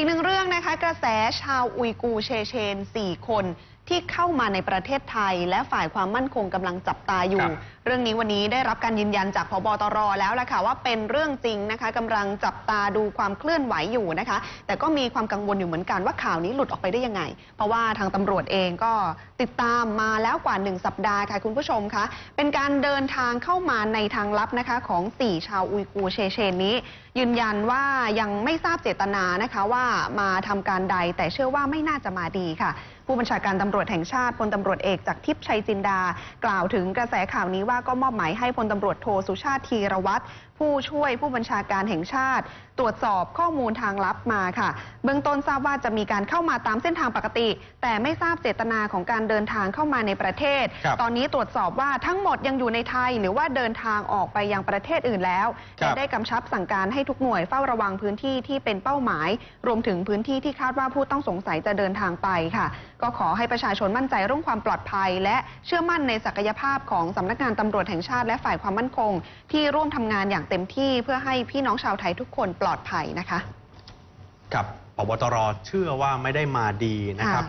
อีกหนึ่งเรื่องนะคะ กระแสชาวอุยกูเชเชน 4 คน ที่เข้ามาในประเทศไทย และฝ่ายความมั่นคงกำลังจับตาอยู่ครับเรื่องนี้วันนี้ได้รับการยืนยันจากพบตรแล้วล่ะค่ะว่าเป็นเรื่องจริงนะคะกำลังจับตาดูความเคลื่อนไหวอยู่นะคะ แต่ก็มีความกังวลอยู่เหมือนกันว่าข่าวนี้หลุดออกไปได้ยังไง เพราะว่าทางตำรวจเองก็ติดตามมาแล้วกว่า 1 สัปดาห์ค่ะคุณผู้ชมคะเป็นการเดินทางเข้ามาในทางลับนะคะของ 4 ชาวอุยกูร์เชเชนนี้ ยืนยันว่ายังไม่ทราบเจตนานะคะว่ามาทำการใดแต่เชื่อว่าไม่น่าจะมาดีค่ะ ผู้บัญชาการตำรวจแห่งชาติพลตำรวจเอกจากทิพย์ชัยจินดา กล่าวถึงกระแสข่าวนี้ว่าก็มอบหมายให้พลตำรวจโทสุชาติธีรวัตรผู้ช่วยผู้บัญชาการแห่งชาติ ตรวจสอบข้อมูลทางลับมาค่ะ เบื้องต้นทราบว่าจะมีการเข้ามาตามเส้นทางปกติ แต่ไม่ทราบเจตนาของการเดินทางเข้ามาในประเทศครับตอนนี้ตรวจสอบว่าทั้งหมดยังอยู่ในไทย หรือว่าเดินทางออกไปยังประเทศอื่นแล้วครับและได้กำชับสั่งการให้ทุกหน่วยเฝ้าระวังพื้นที่ที่เป็นเป้าหมาย รวมถึงพื้นที่ที่คาดว่าผู้ต้องสงสัยจะเดินทางไปค่ะ ก็ขอให้ประชาชนมั่นใจเรื่องความปลอดภัย และเชื่อมั่นในศักยภาพของสำนักงานตำรวจแห่งชาติและฝ่ายความมั่นคง ที่ร่วมทำงานอย่างเต็มที่เพื่อให้พี่น้องชาวไทยทุกคนปลอดภัยนะคะ กับพบตรเชื่อว่าไม่ได้มาดีนะครับ